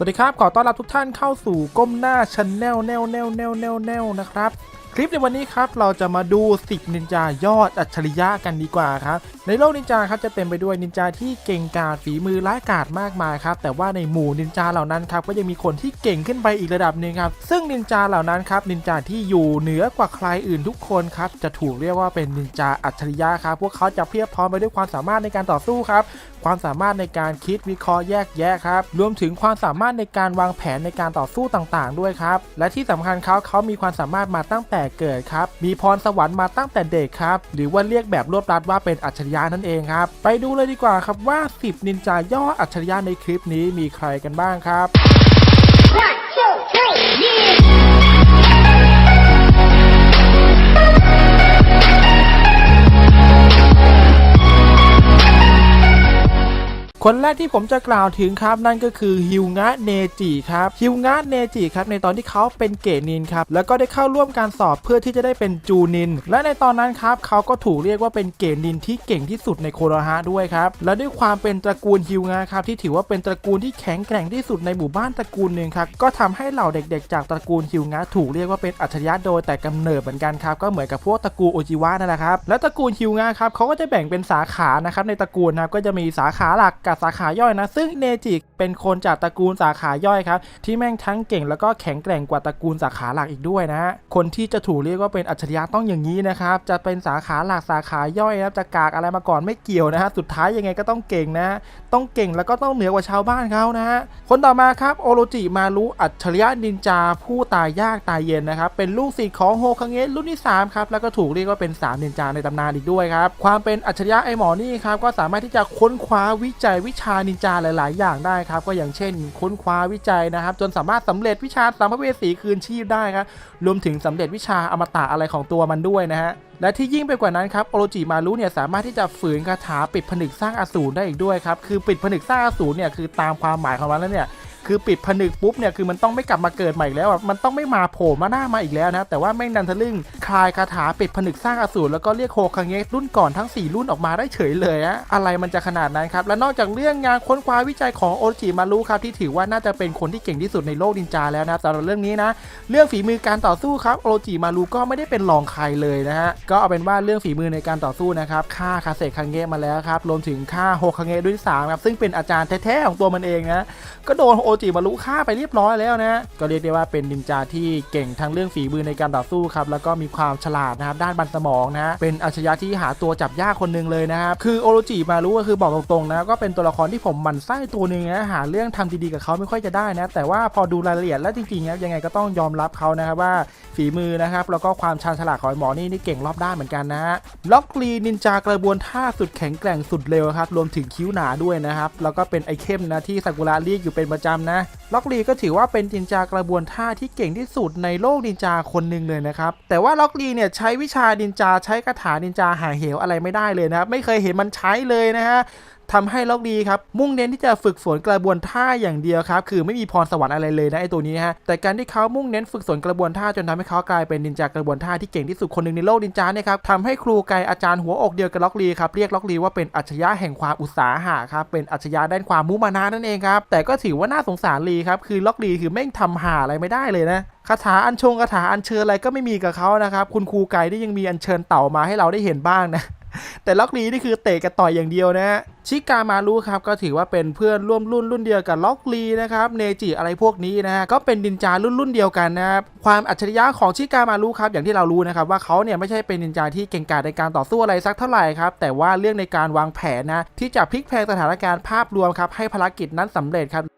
สวัสดีครับ ขอต้อนรับทุกท่านเข้าสู่ก้มหน้าชันแนลแนวแนวแนวแนวแนวนะครับ คลิปในวันนี้ครับ เราจะมาดู10นินจายอดอัจฉริยะกันดีกว่าครับ ในโลกนินจาครับจะเต็มไปด้วยนินจาที่เก่งกาจฝีมือร้ายกาจมากมายครับ แต่ว่าในหมู่นินจาเหล่านั้นครับก็ยังมีคนที่เก่งขึ้นไปอีกระดับหนึ่งครับ ซึ่งนินจาเหล่านั้นครับนินจาที่อยู่เหนือกว่าใครอื่นทุกคนครับจะถูกเรียกว่าเป็นนินจาอัจฉริยะครับพวกเขาจะเพียบพร้อมไปด้วยความสามารถในการต่อสู้ครับ ความสามารถในการคิดวิเคราะห์แยกแยะครับ รวมถึงความสามารถในการวางแผนในการต่อสู้ต่างๆ ด้วยครับ และที่สำคัญเขาเขามีความสามารถมาตั้งแต่เกิดครับ มีพรสวรรค์มาตั้งแต่เด็กครับ หรือว่าเรียกแบบรวบรัดว่าเป็นอัจฉริยะนั่นเองครับ ไปดูเลยดีกว่าครับว่า 10 นินจายอดอัจฉริยะในคลิปนี้มีใครกันบ้างครับ One, two, three, yeah! คนแรกที่ผมจะกล่าวถึงครับนั่นก็คือฮิวงะเนจิครับฮิวงะเนจิครับในตอนที่เขาเป็นเกนินครับแล้วก็ได้เข้าร่วมการสอบเพื่อที่จะได้เป็นจูนิน และในตอนนั้นครับเขาก็ถูกเรียกว่าเป็นเกนินที่เก่งที่สุดในโคโรฮะด้วยครับและด้วยความเป็นตระกูลฮิวงะครับที่ถือว่าเป็นตระกูลที่แข็งแกร่งที่สุดในหมู่บ้านตระกูลหนึ่งครับก็ทำให้เหล่าเด็กๆ จากตระกูลฮิวงะถูกเรียกว่าเป็นอัจฉริยะโดยแต่กำเนิดเหมือนกันครับก็เหมือนกับพวกตระกูลโอจิวะนั่นแหละครับและตระกูลฮิวงะครับเขาก็จะแบ่งเป็นสาขานะครับในตระกูลนะครับก็จะมีสาขาหลักกับสาขาย่อยนะ ซึ่งเนจิเป็นคนจากตระกูลสาขาย่อยครับที่แม่งทั้งเก่งแล้วก็แข็งแกร่งกว่าตระกูลสาขาหลักอีกด้วยนะคนที่จะถูกเรียกว่าเป็นอัจฉริยะต้องอย่างนี้นะครับจะเป็นสาขาหลักสาขาย่อยนะจะกากอะไรมาก่อนไม่เกี่ยวนะฮะสุดท้ายยังไงก็ต้องเก่งนะ ต้องเก่งแล้วก็ต้องเหนือกว่าชาวบ้านเขานะฮะคนต่อมาครับโอโรจิมารุอัจฉริยะนินจาผู้ตายยากตายเย็นนะครับเป็นลูกศิษย์ของโฮคังเงะรุ่นที่3ครับแล้วก็ถูกเรียกว่าเป็นสามนินจาในตำนานอีกด้วยครับความเป็นอัจฉริยะไอหมอนี่ครับก็สามารถที่จะค้นคว้าวิจัยวิชานินจาหลาย ๆ อย่างได้ครับ ก็อย่างเช่น ค้นคว้าวิจัยนะครับ จนสามารถสำเร็จวิชาสัมภเวสีคืนชีพได้ครับรวมถึงสำเร็จวิชาอมตะอะไรของตัวมันด้วยนะฮะและที่ยิ่งไปกว่านั้นครับโอโรจิมารุเนี่ยสามารถที่จะฝืนคาถาปิดผนึกสร้างอสูรได้อีกด้วยครับคือปิดผนึกสร้างอสูรเนี่ยคือตามความหมายของมันแล้วเนี่ย คือปิดผนึกปุ๊บเนี่ยคือมันต้องไม่กลับมาเกิดใหม่อีกแล้วอะมันต้องไม่มาโผล่มาหน้ามาอีกแล้วนะแต่ว่าแม่งดันทะลึ่งคลายคาถาปิดผนึกสร้างอสูรแล้วก็เรียกโฮคังเงะรุ่นก่อนทั้ง 4 รุ่นออกมาได้เฉยเลยอะอะไรมันจะขนาดนั้นครับและนอกจากเรื่องงานค้นคว้าวิจัยของโอจิมารุครับที่ถือว่าน่าจะเป็นคนที่เก่งที่สุดในโลกนินจาแล้วนะสำหรับเรื่องนี้นะเรื่องฝีมือการต่อสู้ครับโอจิมารุก็ไม่ได้เป็นรองใครเลยนะฮะก็เอาเป็นว่าเรื่องฝีมือในการต่อสู้นะครับฆ่าคาเซคังเงะมาแล้วครับรวมถึงฆ่าโฮคังเงะด้วยสามครับซึ่งเป็นอาจารย์แท้ๆของตัวมันเองนะก็โดนโอจิมารุฆ่าไปเรียบร้อยแล้วนะ ก็เรียกได้ว่าเป็นนินจาที่เก่งทั้งเรื่องฝีมือในการต่อสู้ครับ แล้วก็มีความฉลาดนะครับด้านบันสมองนะ เป็นอัจฉริยะที่หาตัวจับยากคนหนึ่งเลยนะครับ คือโอโรจิมารุก็คือบอกตรงๆนะก็เป็นตัวละครที่ผมหมั่นไส้ตัวหนึ่งนะหาเรื่องทำดีๆกับเขาไม่ค่อยจะได้นะ แต่ว่าพอดูรายละเอียดแล้วจริงๆนะยังไงก็ต้องยอมรับเขานะครับว่าฝีมือนะครับแล้วก็ความชาญฉลาดของหมอนี่นี่เก่งรอบด้านเหมือนกันนะฮะล็อกลีนินจากระบวนท่าสุดแข็งแกร่งสุดเร็วครับรวมถึงคิ้วหนาด้วยนะครับแล้วก็เป็นไอเข้มนะที่ซากุระเรียกอยู่เป็นประจำนะ ล็อกลีก็ถือว่าเป็นนินจากระบวนท่าที่เก่งที่สุดในโลกนินจาคนหนึ่งเลยนะครับ แต่ว่าล็อกลีเนี่ยใช้วิชานินจาใช้คาถานินจาหาเหวอะไรไม่ได้เลยนะครับไม่เคยเห็นมันใช้เลยนะฮะ ทำให้ล็อกดีครับ มุ่งเน้นที่จะฝึกฝนกระบวนท่าอย่างเดียวครับ คือไม่มีพรสวรรค์อะไรเลยนะไอตัวนี้ฮะ แต่การที่เขามุ่งเน้นฝึกฝนกระบวนท่าจนทำให้เขากลายเป็นนินจากระบวนท่าที่เก่งที่สุดคนหนึ่งในโลกนินจาเนี่ยครับทำให้ครูไกอาจารย์หัวอกเดียวกับล็อกลีครับ เรียกล็อกลีว่าเป็นอัจฉริยะแห่งความอุตสาหะครับ เป็นอัจฉริยะด้านความมุมานะนั่นเองครับ แต่ก็ถือว่าน่าสงสารลีครับ คือล็อกลีคือแม่งทำหาอะไรไม่ได้เลยนะคาถาอัญชงคาถาอัญเชิญอะไรก็ไม่มีกับเขานะครับ คุณครูไกที่ยังมีอัญเชิญเต่ามาให้เราได้เห็นบ้างนะ แต่ล็อกลีนี่คือเตะกับต่อยอย่างเดียวนะฮะชิกามารุครับก็ถือว่าเป็นเพื่อนร่วมรุ่นรุ่นเดียวกับล็อกลีนะครับเนจิอะไรพวกนี้นะฮะก็เป็นดินจารุ่นรุ่นเดียวกันนะครับความอัจฉริยะของชิกามารุครับอย่างที่เรารู้นะครับว่าเขาเนี่ยไม่ใช่เป็นดินจาที่เก่งกาจในการต่อสู้อะไรสักเท่าไหร่ครับแต่ว่าเรื่องในการวางแผนนะที่จะพลิกแพลงสถานการณ์ภาพรวมครับให้ภารกิจนั้นสำเร็จครับ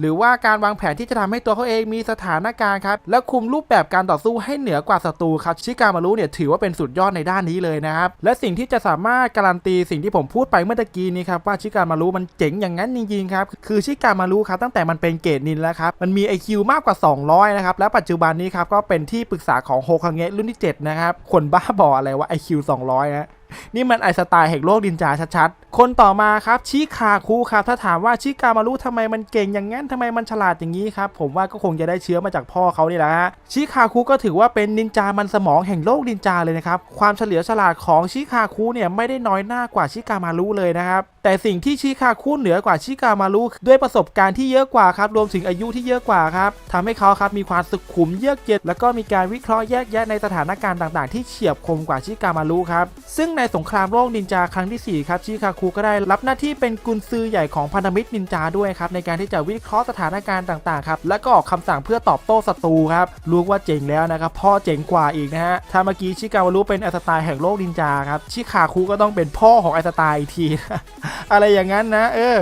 หรือว่าการวางแผนที่จะทำให้ตัวเขาเองมีสถานการณ์ครับ และคุมรูปแบบการต่อสู้ให้เหนือกว่าศัตรูครับชิกามารุเนี่ยถือว่าเป็นสุดยอดในด้านนี้เลยนะครับ และสิ่งที่จะสามารถการันตีสิ่งที่ผมพูดไปเมื่อตะกี้นี้ครับว่าชิกามารุมันเจ๋งอย่างนั้นจริงๆครับคือชิกามารุครับตั้งแต่มันเป็นเกรดนินแล้วครับมันมี IQ มากกว่า 200 นะครับและปัจจุบันนี้ครับก็เป็นที่ปรึกษาของโฮคังเงะรุ่นที่7นะครับคนบ้าบออะไรว่า IQ 200นะนี่มันไอสไตล์แห่งโลกดินจาชัดๆคนต่อมาครับชิคาคุครับถ้าถามว่าชิกามารุทำไมมันเก่งอย่างงั้นทำไมมันฉลาดอย่างนี้ครับผมว่าก็คงจะได้เชื้อมาจากพ่อเขานี่แหละฮะชิคาคุก็ถือว่าเป็นนินจามันสมองแห่งโลกนินจาเลยนะครับความเฉลียวฉลาดของชิคาคุเนี่ยไม่ได้น้อยหน้ากว่าชิกามารุเลยนะครับแต่สิ่งที่ชิคาคุเหนือกว่าชิกามารุด้วยประสบการณ์ที่เยอะกว่าครับรวมถึงอายุที่เยอะกว่าครับทำให้เขาครับมีความสุขุมเยือกเย็นแล้วก็มีการวิเคราะห์แยกแยะในสถานการณ์ต่าง ๆ ที่เฉียบคมกว่าชิกามารุครับซึ่งในสงครามโลกนินจาครั้งที่4ครับชิคาคุก็ได้รับหน้าที่เป็นกุนซือใหญ่ของพันธมิตรนินจาด้วยครับในการที่จะวิเคราะห์สถานการณ์ต่างๆครับและก็ออกคำสั่งเพื่อตอบโต้ศัตรูครับรู้ว่าเจ๋งแล้วนะครับพ่อเจ๋งกว่าอีกนะฮะถ้าเมื่อกี้ชิกามารุเป็นไอสไตล์แห่งโลกนินจาครับชิคาคุก็ต้องเป็นพ่อของไอสไตล์อีกที อะไรอย่างนั้นนะ เออ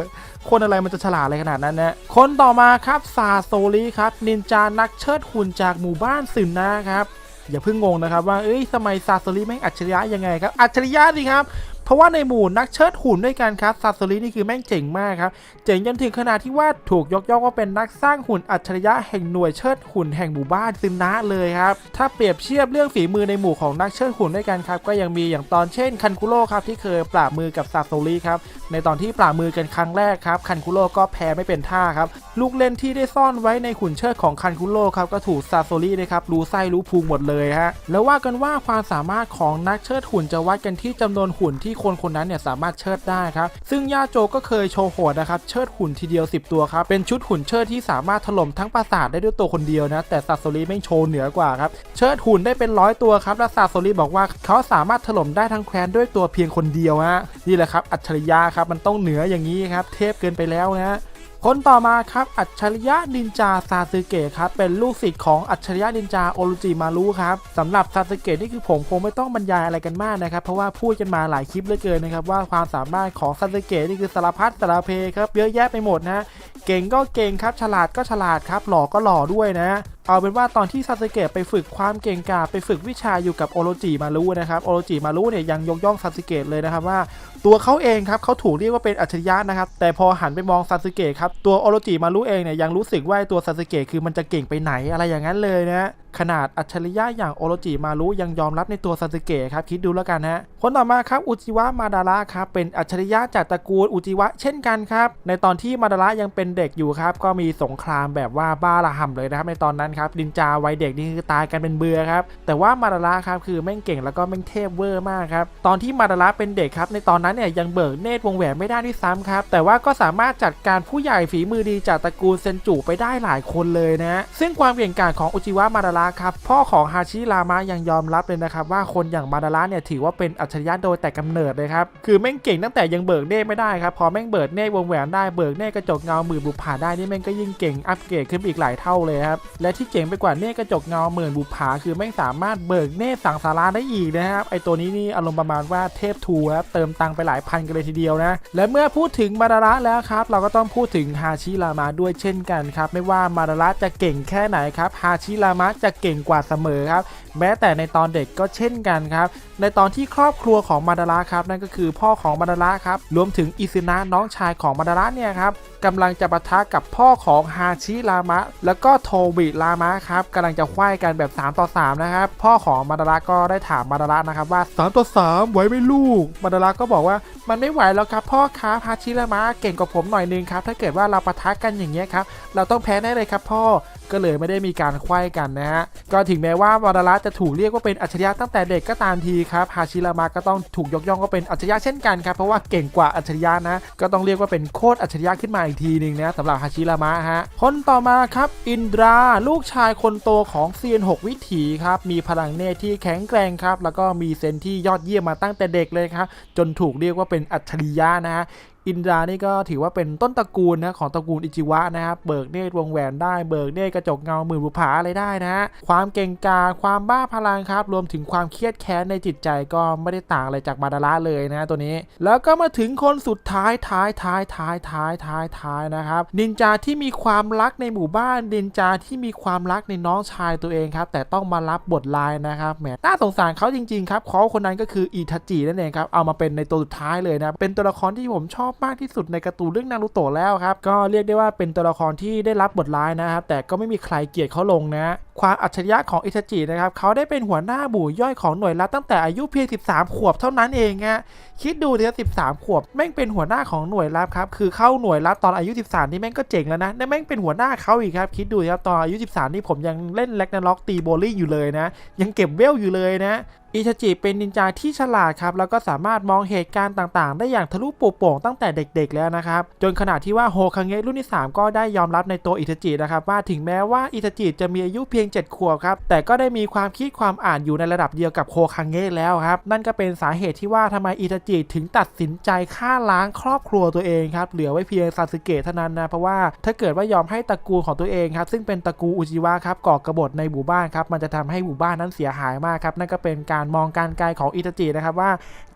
คนอะไรมันจะฉลาดอะไรขนาดนั้นนะคนต่อมาครับซาโซริครับนินจานักเชิดหุ่นจากหมู่บ้านสินนะครับอย่าเพิ่งงงนะครับว่า เอ้ยทำไมซาโซริแม่งอัจฉริยะยังไงครับ อัจฉริยะสิครับ เพราะว่าในหมู่นักเชิดหุ่นด้วยกันครับซาโซรินี่คือแม่งเจ๋งมากครับ เจ๋งจนถึงขนาดที่ว่าถูกยกย่องว่าเป็นนักสร้างหุ่นอัจฉริยะแห่งหน่วยเชิดหุ่นแห่งหมู่บ้านซินนะเลยครับ ถ้าเปรียบเทียบเรื่องฝีมือในหมู่ของนักเชิดหุ่นด้วยกันครับ ก็ยังมีอย่างตอนเช่นคันคุโร่ครับที่เคยปราบมือกับซาโซริครับ ในตอนที่ปราบมือกันครั้งแรกครับคันคุโร่ก็แพ้ไม่เป็นท่าครับ ลูกเล่นที่ได้ซ่อนไว้ในหุ่นเชิดของคันคุโร่ครับก็ถูกซาโซรินะครับรู้ไส้รู้พุงหมดเลยฮะ แล้วว่ากันว่าความสามารถของนักเชิดหุ่นจะวัดกันที่จำนวนหุ่นที่คนคนนั้นเนี่ยสามารถเชิดได้ครับ ซึ่งย่าโจก็เคยโชว์โหดนะครับ เชิดหุ่นทีเดียว 10 ตัวครับ เป็นชุดหุ่นเชิดที่สามารถถล่มทั้งปราสาทได้ด้วยตัวคนเดียวนะ แต่ซาโซริไม่โชว์เหนือกว่าครับ เชิดหุ่นได้เป็นร้อยตัวครับ และซาโซริบอกว่าเขาสามารถถล่มได้ทั้งแคว้นด้วยตัวเพียงคนเดียวฮะ นี่แหละครับ อัจฉริยะครับ มันต้องเหนืออย่างนี้ครับ เทพเกินไปแล้วนะ คนต่อมาครับอัจฉริยะนินจาซาสึเกะครับเป็นลูกศิษย์ของอัจฉริยะนินจาโอรุจิมารุครับสำหรับซาสึเกะนี่คือผมคงไม่ต้องบรรยายอะไรกันมากนะครับเพราะว่าพูดกันมาหลายคลิปเหลือเกินนะครับว่าความสามารถของซาสึเกะนี่คือสารพัดสารเพครับเยอะแยะไปหมดนะเก่งก็เก่งครับฉลาดก็ฉลาดครับหล่อก็หล่อด้วยนะเอาเป็นว่าตอนที่ซาสึเกะไปฝึกความเก่งกาจไปฝึกวิชาอยู่กับโอโรจิมารุนะครับโอโรจิมารุเนี่ยยังยกย่องซาสึเกะเลยนะครับว่า ตัวเขาเองครับเขาถูกเรียกว่าเป็นอัจฉริยะนะครับ แต่พอหันไปมองซาสึเกะครับ ตัวโอโรจิมารุเองเนี่ยยังรู้สึกว่าตัวซาสึเกะคือมันจะเก่งไปไหนอะไรอย่างนั้นเลยนะ ขนาดอัจฉริยะอย่างโอโรจิมารุยังยอมรับในตัวซาสึเกะครับคิดดูแล้วกันฮะคนต่อมาครับอุจิวะมาดาระครับเป็นอัจฉริยะจากตระกูลอุจิวะเช่นกันครับในตอนที่มาดาระยังเป็นเด็กอยู่ครับก็มีสงครามแบบว่าบ้าระห่ำเลยนะครับในตอนนั้นครับดินจาวัยเด็กนี่คือตายกันเป็นเบือครับแต่ว่ามาดาระครับคือแม่งเก่งแล้วก็แม่งเทพเวอร์มากครับตอนที่มาดาระเป็นเด็กครับในตอนนั้นเนี่ยยังเบิกเนตรวงแหวนไม่ได้ด้วยซ้ำครับแต่ว่าก็สามารถจัดการผู้ใหญ่ฝีมือดีจากตระกูลเซนจูไปได้หลายคนเลยนะซึ่งความเก่งกาจของอุจิวะมาดาระครับพ่อของฮาชิรามะยังยอมรับเลยนะครับว่าคนอย่างมาดาระเนี่ยถือว่าเป็นอัจฉริยะโดยแต่กำเนิดเลยครับคือแม่งเก่งตั้งแต่ยังเบิกเนตรไม่ได้ครับพอแม่งเบิกเนตรวงแหวนได้เบิกเนตรกระจกเงาหมื่นบุปผาได้นี่แม่งก็ยิ่งเก่งอัปเกรดขึ้นไปอีกหลายเท่าเลยครับและที่เจ๋งไปกว่าเนตรกระจกเงาหมื่นบุปผาคือแม่งสามารถเบิกเนตรสังสาราได้อีกนะครับไอตัวนี้นี่อารมณ์ประมาณว่าเทพทูครับเติมตังค์ไปหลายพันกันเลยทีเดียวนะและเมื่อพูดถึงมาดาระแล้วครับเราก็ต้องพูดถึงฮาชิรามะด้วยเช่นกันครับไม่ว่ามาดาระจะเก่งแค่ไหนครับฮาชิรามะจะเก่งกว่าเสมอครับ แม้แต่ในตอนเด็กก็เช่นกันครับ ในตอนที่ครอบครัวของมาดาระครับ นั่นก็คือพ่อของมาดาระครับ รวมถึงอิซึนะน้องชายของมาดาระเนี่ยครับกำลังจะปะทะกับพ่อของฮาชิรามะ แล้วก็โทบิรามะครับกำลังจะไขว้กันแบบ 3 ต่อ 3 นะครับ พ่อของมาดาระก็ได้ถามมาดาระนะครับว่า 3 ต่อ 3 ไหวไหมลูก มาดาระก็บอกว่ามันไม่ไหวแล้วครับ พ่อครับฮาชิรามะเก่งกว่าผมหน่อยนึงครับ ถ้าเกิดว่าเราปะทะกันอย่างเงี้ยครับ เราต้องแพ้แน่เลยครับพ่อ ก็เลยไม่ได้มีการไขว้กันนะฮะก็ถึงแม้ว่าวาดาระจะถูกเรียกว่าเป็นอัจฉริยะตั้งแต่เด็กก็ตามทีครับฮาชิรามะก็ต้องถูกยกย่องว่าเป็นอัจฉริยะเช่นกันครับเพราะว่าเก่งกว่าอัจฉริยะนะก็ต้องเรียกว่าเป็นโคตรอัจฉริยะขึ้นมาอีกทีหนึ่งนะสำหรับฮาชิรามะฮะคนต่อมาครับอินดราลูกชายคนโตของเซียน6วิถีครับมีพลังเนตรที่แข็งแกร่งครับแล้วก็มีเซนที่ยอดเยี่ยมมาตั้งแต่เด็กเลยครับจนถูกเรียกว่าเป็นอัจฉริยะนะฮะ อินดรานี่ก็ถือว่าเป็นต้นตระกูลนะของตระกูลอิจิวะนะครับเบิกเนตรวงแหวนได้เบิกเนตรกระจกเงาหมื่นบุผาอะไรได้นะฮะความเก่งกาจความบ้าพลังครับ รวมถึงความเครียดแค้นในจิตใจก็ไม่ได้ต่างอะไรจากมาดาระเลยนะตัวนี้ แล้วก็มาถึงคนสุดท้ายท้ายท้ายท้ายท้ายท้ายท้ายนะครับนินจาที่มีความรักในหมู่บ้านนินจาที่มีความรักในน้องชายตัวเองครับแต่ต้องมารับบทลายนะครับแหมน่าสงสารเขาจริงๆครับเขาคนนั้นก็คืออิทาจินั่นเองครับเอามาเป็นในตัวสุดท้ายเลยนะเป็นตัวละครที่ผมชอบมากที่สุดในการ์ตูนเรื่องนารูโตะแล้วครับ ก็เรียกได้ว่าเป็นตัวละครที่ได้รับบทร้ายนะครับ แต่ก็ไม่มีใครเกลียดเขาลงนะ ความอัจฉริยะของอิทาจินะครับเขาได้เป็นหัวหน้าหมู่ย่อยของหน่วยลับตั้งแต่อายุเพียง 13 ขวบเท่านั้นเองฮะคิดดูเถอะ13 ขวบแม่งเป็นหัวหน้าของหน่วยลับครับคือเข้าหน่วยลับตอนอายุ 13 นี่แม่งก็เจ๋งแล้วนะนี่แม่งเป็นหัวหน้าเขาอีกครับคิดดูครับตอนอายุ 13 นี่ผมยังเล่นแล็กนาล็อกตีโบลิ่งอยู่เลยนะ ยังเก็บเวลอยู่เลยนะอิทาจิเป็นนินจาที่ฉลาดครับ แล้วก็สามารถมองเหตุการณ์ต่างๆ ได้อย่างทะลุปุโป่งตั้งแต่เด็กๆแล้วนะครับ จนขณะที่ว่าโฮคังเงะรุ่นที่ 3 ก็ได้ยอมรับในตัวอิทาจินะครับว่าถึงแม้ว่าอิทจิจะมีอายุเพียง7 ขวบครับ แต่ก็ได้มีความคิดความอ่านอยู่ในระดับเดียวกับโฮคังเงะแล้วครับ นั่นก็เป็นสาเหตุที่ว่าทำไมอิทาจิถึงตัดสินใจฆ่าล้างครอบครัวตัวเองครับเหลือไว้เพียงซาสึเกะเท่านั้นนะเพราะว่าถ้าเกิดว่ายอมให้ตระกูลของตัวเองครับซึ่งเป็นตระกูลอุจิวะครับก่อกระบฏในหมู่บ้านครับมันจะทำให้หมู่บ้านนั้นเสียหายมากครับนั่นก็เป็นการมองการไกลของอิตาจินะครับว่า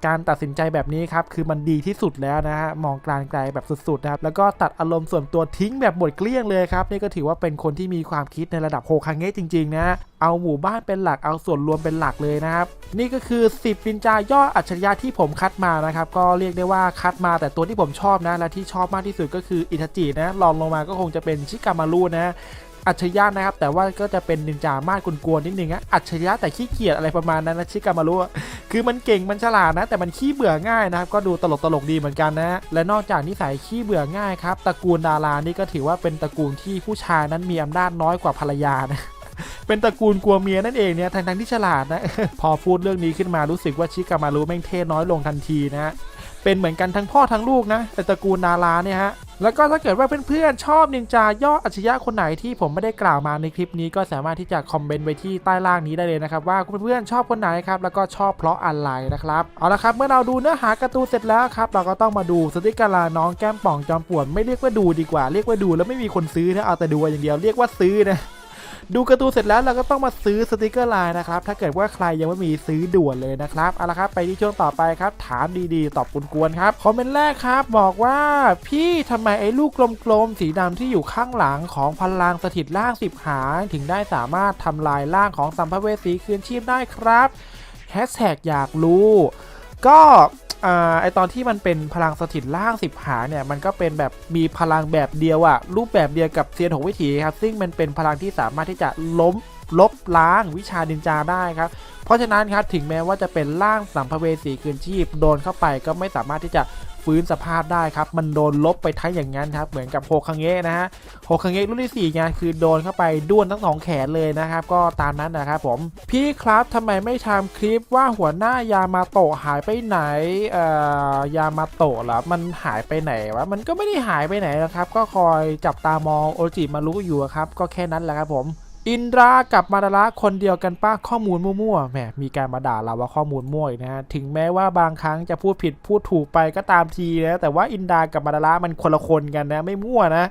การตัดสินใจแบบนี้ครับคือมันดีที่สุดแล้วนะฮะมองการไกลแบบสุดๆนะครับแล้วก็ตัดอารมณ์ส่วนตัวทิ้งแบบหมดเกลี้ยงเลยครับนี่ก็ถือว่าเป็นคนที่มีความคิดในระดับโฮคังเงะจริงๆนะเอาหมู่บ้านเป็นหลักเอาส่วนรวมเป็นหลักเลยนะครับนี่ก็คือ 10นินจาย่ออัจฉริยะที่ผมคัดมานะครับก็เรียกได้ว่าคัดมาแต่ตัวที่ผมชอบนะและที่ชอบมากที่สุดก็คืออิทาจินะรองลงมาก็คงจะเป็นชิกามารุนะ อัจฉริยะนะครับ แต่ว่าก็จะเป็นนินจามาดกวนๆนิดนึงอะอัจฉริยะแต่ขี้เกียจอะไรประมาณนั้นนะชิกามารุคือมันเก่งมันฉลาดนะ แต่มันขี้เบื่อง่ายนะครับ ก็ดูตลกตลกดีเหมือนกันนะและนอกจากนิสัยขี้เบื่อง่ายครับตระกูลดารานี่ก็ถือว่าเป็นตระกูลที่ผู้ชายนั้นมีอำนาจน้อยกว่าภรรยานะเป็นตระกูลกลัวเมียนั่นเองเนี่ยทั้งๆที่ฉลาดนะ พอพูดเรื่องนี้ขึ้นมารู้สึกว่าชิกามารุแม่งเท่น้อยลงทันทีนะ เป็นเหมือนกันทั้งพ่อทั้งลูกนะแต่ตระกูลดาราเนี่ยฮะแล้วก็ถ้าเกิดว่าเพื่อนๆ ชอบนินจาย่ออัจฉริยะคนไหนที่ผมไม่ได้กล่าวมาในคลิปนี้ก็สามารถที่จะคอมเมนต์ไว้ที่ใต้ล่างนี้ได้เลยนะครับว่าเพื่อนๆชอบคนไหนครับแล้วก็ชอบเพราะอะไรนะครับเอาละครับเมื่อเราดูเนื้อหาการ์ตูนเสร็จแล้วครับเราก็ต้องมาดูสติกเกอร์ลาน้องแก้มป่องจอมป่วนไม่เรียกว่าดูดีกว่าเรียกว่าดูแล้วไม่มีคนซื้อนะเอาแต่ดูอย่างเดียวเรียกว่าซื้อนะ ดูการ์ตูนเสร็จแล้วเราก็ต้องมาซื้อสติกเกอร์ไลน์นะครับ ถ้าเกิดว่าใครยังไม่มีซื้อด่วนเลยนะครับเอาละครับไปที่ช่วงต่อไปครับ ถามดีๆ ตอบกวนๆครับคอมเมนต์แรกครับบอกว่าพี่ทำไมไอ้ลูกกลมๆสีดำที่อยู่ข้างหลังของพลังสถิตร่างสิบหางถึงได้สามารถทำลายร่างของสัมภเวสีคืนชีพได้ครับแฮชแท็กอยากรู้ ก็ อ่าไอตอนที่มันเป็นพลังสถิตล่างสิบหาเนี่ยมันก็เป็นแบบมีพลังแบบเดียวอะรูปแบบเดียวกับเซียนหกวิถีครับซึ่งมันเป็นพลังที่สามารถที่จะล้ม ลบล้างวิชานินจาได้ครับ เพราะฉะนั้นครับถึงแม้ว่าจะเป็นร่างสัมภเวสีคืนชีพ โดนเข้าไปก็ไม่สามารถที่จะฟื้นสภาพได้ครับ มันโดนลบไปทั้งอย่างนั้นครับ เหมือนกับโฮคังเงะนะฮะ โฮคังเงะรุ่นที่4ไงคือโดนเข้าไปด้วนทั้งสองแขนเลยนะครับ ก็ตามนั้นนะครับผม พี่ครับทำไมไม่ทำคลิปว่าหัวหน้ายามาโตะหายไปไหน เอ่อ ยามาโตะหรอมันหายไปไหนวะ มันก็ไม่ได้หายไปไหนนะครับ ก็คอยจับตามองโอจิมารู้อยู่ครับ ก็แค่นั้นแหละครับผม อินดรากับมาดาระคนเดียวกันป้าข้อมูลมั่วๆแหมมีการมาด่าเราว่าข้อมูลมั่วอีกนะฮะถึงแม้ว่าบางครั้งจะพูดผิดพูดถูกไปก็ตามทีนะแต่ว่าอินดากับมาดาระมันคนละคนกันนะไม่มั่วนะ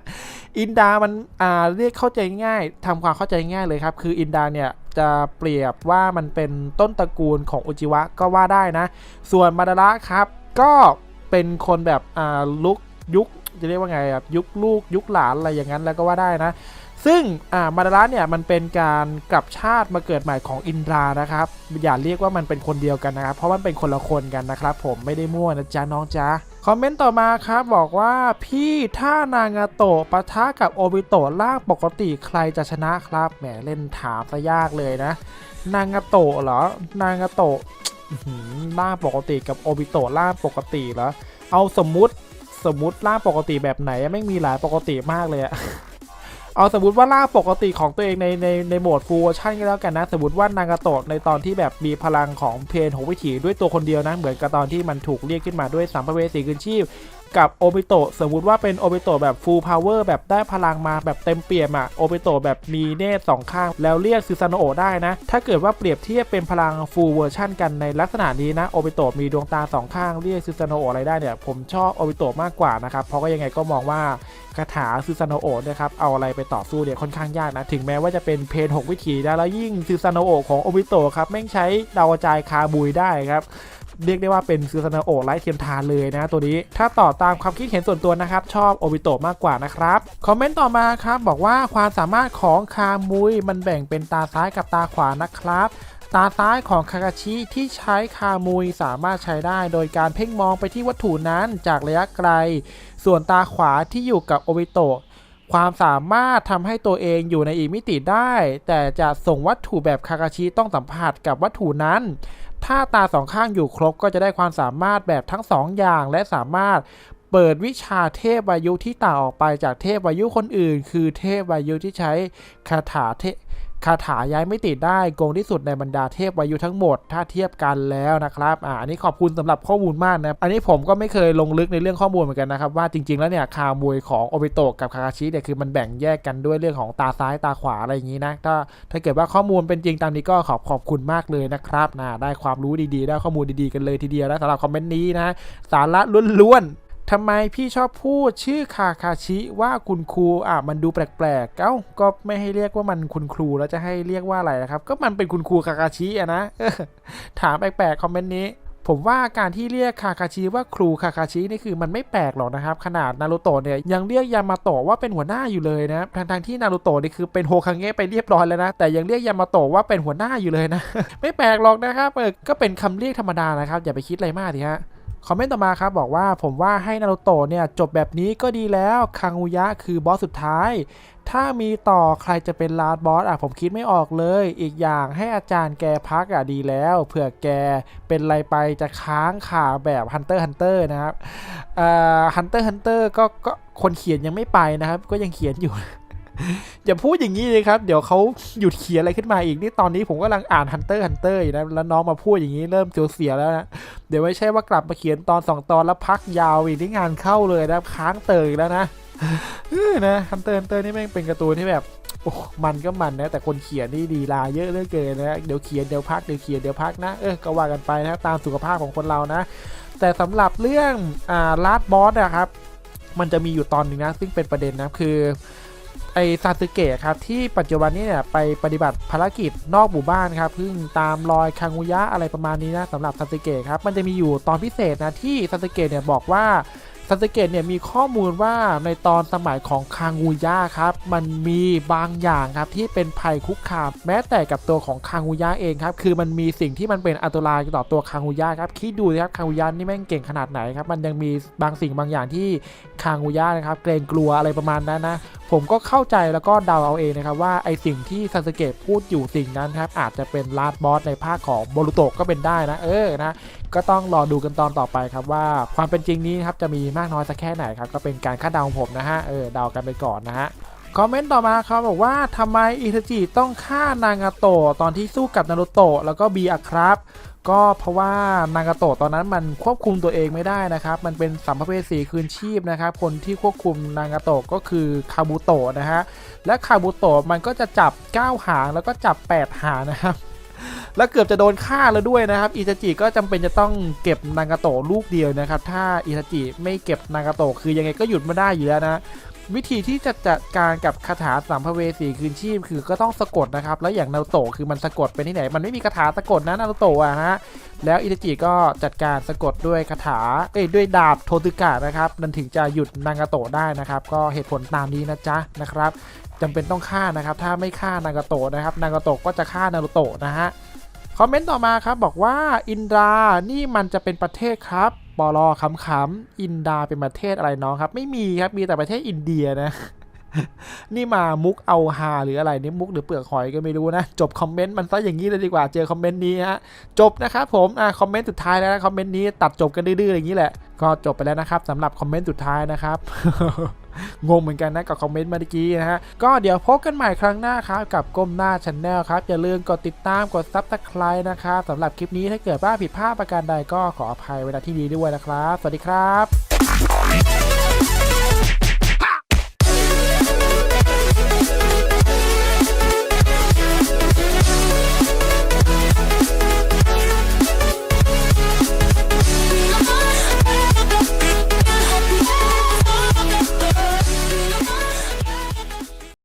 อินดามันอ่าเรียกเข้าใจง่ายทำความเข้าใจง่ายเลยครับ คืออินดาเนี่ยจะเปรียบว่ามันเป็นต้นตระกูลของอุจิวะก็ว่าได้นะ ส่วนมาดาระครับ ก็เป็นคนแบบอ่าลุกยุคจะเรียกว่าไงอะยุคลูกยุคหลานอะไรอย่างนั้นแล้วก็ว่าได้นะ ซึ่งอ่ามาดาระเนี่ยมันเป็นการกลับชาติมาเกิดใหม่ของอินดรานะครับ อย่าเรียกว่ามันเป็นคนเดียวกันนะครับ เพราะมันเป็นคนละคนกันนะครับ ผมไม่ได้มั่วนะจ๊ะน้องจ๊ะคอมเมนต์ต่อมาครับบอกว่าพี่ถ้านางาโตะปะทะกับโอบิโตะล่างปกติใครจะชนะครับแหมเล่นถามซะยากเลยนะ นางาโตะเหรอนางาโตะล่างปกติกับโอบิโตะล่างปกติเหรอเอาสมมุติสมมุติล่างปกติแบบไหนไม่มีหลายปกติมากเลยอะ เอาสมมติว่าล่างปกติของตัวเองในในในโหมดฟูลเวอร์ชันก็แล้วกันนะ สมมติว่านางาโตะในตอนที่แบบมีพลังของเพนหกวิถีด้วยตัวคนเดียวนะ เหมือนกับตอนที่มันถูกเรียกขึ้นมาด้วยสัมภเวสีคืนชีพ กับโอบิโตะสมมติว่าเป็นโอบิโตะแบบฟูลพาวเวอร์แบบได้พลังมาแบบเต็มเปี่ยมอะโอบิโตะแบบมีเนตสองข้าง แล้วเรียกซูซานโอได้นะ ถ้าเกิดว่าเปรียบเทียบเป็นพลังฟูลเวอร์ชันกันในลักษณะนี้นะโอบิโตะมีดวงตาสองข้างเรียกซูซานโออะไรได้เนี่ยผมชอบโอบิโตะมากกว่านะครับเพราะก็ยังไงก็มองว่าคาถาซูซานโอนะครับเอาอะไรไปต่อสู้เนี่ยค่อนข้างยากนะ ถึงแม้ว่าจะเป็นเพน6วิถีแล้วยิ่งซูซานโอของโอบิโตะครับแม่งใช้ดาวกระจายคาบุยได้ครับ เรียกได้ว่าเป็นซูซานโอไร้เทียมทานเลยนะตัวนี้ ถ้าต่อตามความคิดเห็นส่วนตัวนะครับ ชอบโอบิโตะมากกว่านะครับ คอมเมนต์ต่อมาครับ บอกว่าความสามารถของคามุยมันแบ่งเป็นตาซ้ายกับตาขวานะครับตาซ้ายของคากาชิที่ใช้คามุยสามารถใช้ได้ โดยการเพ่งมองไปที่วัตถุนั้นจากระยะไกล ส่วนตาขวาที่อยู่กับโอบิโตะความสามารถทำให้ตัวเองอยู่ในอีกมิติได้ แต่จะส่งวัตถุแบบคาคาชิต้องสัมผัสกับวัตถุนั้น ถ้าตาสองข้างอยู่ครบก็จะได้ความสามารถแบบทั้งสองอย่างและสามารถเปิดวิชาเทพวายุที่ต่างออกไปจากเทพวายุคนอื่น คือเทพวายุที่ใช้คาถาเท คาถาย้ายไม่ติดได้โกงที่สุดในบรรดาเทพวายุทั้งหมด ถ้าเทียบกันแล้วนะครับอ่าอันนี้ขอบคุณสำหรับข้อมูลมากนะอันนี้ผมก็ไม่เคยลงลึกในเรื่องข้อมูลเหมือนกันนะครับว่าจริงๆแล้วเนี่ยคามวยของโอเบโตะกับคาคาชิเนี่ยคือมันแบ่งแยกกันด้วยเรื่องของตาซ้ายตาขวาอะไรอย่างนี้นะถ้าถ้าเกิดว่าข้อมูลเป็นจริงตามนี้ก็ขอบขอบคุณมากเลยนะครับนะได้ความรู้ดีๆ ได้ข้อมูลดีๆกันเลยทีเดียวนะสำหรับคอมเมนต์นี้นะสาระล้วนๆ ทำไมพี่ชอบพูดชื่อคาคาชิว่าคุณครูอะมันดูแปลกๆ เอ้าก็ไม่ให้เรียกว่ามันคุณครูแล้วจะให้เรียกว่าอะไรนะครับ ก็มันเป็นคุณครูคาคาชิอะนะถามแปลกๆคอมเมนต์นี้ผมว่าการที่เรียกคาคาชิว่าครูคาคาชินี่คือมันไม่แปลกหรอกนะครับ ขนาดนารูโตะเนี่ยยังเรียกยามาโตะว่าเป็นหัวหน้าอยู่เลยนะทางๆที่นารูโตะนี่คือเป็นโฮคังเงะไปเรียบร้อยแล้วนะแต่ยังเรียกยามาโตะว่าเป็นหัวหน้าอยู่เลยนะ ไม่แปลกหรอกนะครับเออก็เป็นคำเรียกธรรมดานะครับอย่าไปคิดอะไรมากทีฮะ คอมเมนต์ต่อมาครับบอกว่าผมว่าให้นารูโตะเนี่ยจบแบบนี้ก็ดีแล้วคังอุยะคือบอสสุดท้าย ถ้ามีต่อใครจะเป็นลาดบอสอะผมคิดไม่ออกเลย อีกอย่างให้อาจารย์แกพักอะดีแล้วเผื่อแกเป็นไรไปจะค้างขาแบบฮันเตอร์ฮันเตอร์นะครับฮันเตอร์ฮันเตอร์ก็คนเขียนยังไม่ไปนะครับ ก็ยังเขียนอยู่ อย่าพูดอย่างนี้เลยครับ เดี๋ยวเขาหยุดเขียนอะไรขึ้นมาอีกนี่ตอนนี้ผมกำลังอ่าน Hunter Hunter อร์อยู่นะแล้วน้องมาพูดอย่างนี้เริ่มเสียวๆแล้วนะเดี๋ยวไม่ใช่ว่ากลับมาเขียนตอนสองตอนแล้วพักยาวอีกที่งานเข้าเลยนะค้างเตยอีกแล้วนะเออนะ Hunter Hunter นี่แม่งเป็นการ์ตูนที่แบบโอ้มันก็มันนะ แต่คนเขียนนี่ดีลาเยอะเหลือเกินนะเดี๋ยวเขียนเดี๋ยวพักเดี๋ยวเขียนเดี๋ยวพักนะเออก็ว่ากันไปนะตามสุขภาพของคนเรานะ แต่สำหรับเรื่องอ่าลาดบอสนะครับ มันจะมีอยู่ตอนหนึ่งนะ ซึ่งเป็นประเด็นนะคือ ไอซาสึเกะครับที่ปัจจุบันนี้เนี่ยไปปฏิบัติภารกิจนอกหมู่บ้านครับเพิ่งตามรอยคางุยะอะไรประมาณนี้นะสำหรับซาสึเกะครับมันจะมีอยู่ตอนพิเศษนะที่ซาสึเกะเนี่ยบอกว่า ซาสึเกะเนี่ยมีข้อมูลว่าในตอนสมัยของคังุยะครับ มันมีบางอย่างครับที่เป็นภัยคุกคาม แม้แต่กับตัวของคังุยะเองครับ คือมันมีสิ่งที่มันเป็นอันตรายต่อตัวคังุยะครับ คิดดูนะครับคังุยะนี่แม่งเก่งขนาดไหนครับ มันยังมีบางสิ่งบางอย่างที่คังุยะนะครับ เกรงกลัวอะไรประมาณนั้นนะ ผมก็เข้าใจแล้วก็เดาเอาเองนะครับว่าไอสิ่งที่ซาสึเกะพูดอยู่สิ่งนั้นครับอาจจะเป็นลาดบอสในภาคของโบรุโตะก็เป็นได้นะ เออนะ ก็ต้องรอดูกันตอนต่อไปครับว่าความเป็นจริงนี้ครับจะมีมากน้อยสักแค่ไหนครับ ก็เป็นการคาดเดาของผมนะฮะเออเดากันไปก่อนนะฮะคอมเมนต์ต่อมาครับบอกว่าทำไมอิทาจิต้องฆ่านางาโตะตอนที่สู้กับนารุโตะแล้วก็บีอะครับก็เพราะว่านางาโตะตอนนั้นมันควบคุมตัวเองไม่ได้นะครับ มันเป็นสัมภเวสีคืนชีพนะครับ คนที่ควบคุมนางาโตะก็คือคาบุโตะนะฮะ และคาบุโตะมันก็จะจับ 9 หางแล้วก็จับ 8 หางนะครับ แล้วเกือบจะโดนฆ่าแล้วด้วยนะครับอิตาจิก็จำเป็นจะต้องเก็บนางาโตะลูกเดียวนะครับ ถ้าอิตาจิไม่เก็บนางาโตะคือยังไงก็หยุดไม่ได้อยู่แล้วนะวิธีที่จะจัดการกับคาถาสัมภเวสีคืนชีพคือก็ต้องสะกดนะครับ แล้วอย่างนาโตะคือมันสะกดไปที่ไหน มันไม่มีคาถาสะกดนะนาโตะอะฮะแล้วอิตาจิก็จัดการสะกดด้วยคาถาเอ้ยด้วยดาบโทตึกะนะครับนั่นถึงจะหยุดนางาโตะได้นะครับ ก็เหตุผลตามนี้นะจ๊ะนะครับจำเป็นต้องฆ่านะครับ ถ้าไม่ฆ่านางาโตะนะครับ นางาโตะก็จะฆ่านารูโตะนะฮะ คอมเมนต์ต่อมาครับบอกว่าอินดานี่มันจะเป็นประเทศครับปลอขำๆอินดาเป็นประเทศอะไรน้องครับ ไม่มีครับมีแต่ประเทศอินเดียนะ นี่มามุกเอาฮาหรืออะไรนี่มุกหรือเปลือกหอยก็ไม่รู้นะ จบคอมเมนต์มันซะอย่างนี้เลยดีกว่าเจอคอมเมนต์นี้ฮะจบนะครับผมอะคอมเมนต์สุดท้ายแล้วนะคอมเมนต์นี้ตัดจบกันดื้อๆอย่างนี้แหละ ก็จบไปแล้วนะครับสำหรับคอมเมนต์สุดท้ายนะครับ งงเหมือนกันนะกับคอมเมนต์เมื่อกี้นะฮะ ก็เดี๋ยวพบกันใหม่ครั้งหน้าครับกับก้มหน้าช n แนลครับ อย่าลืมกดติดตามกดซับสไคร b e นะครับสำหรับคลิปนี้ถ้าเกิดว่าผิดพลาดประการใดก็ขออภัยเวลาที่ดีด้วยนะครับ สวัสดีครับ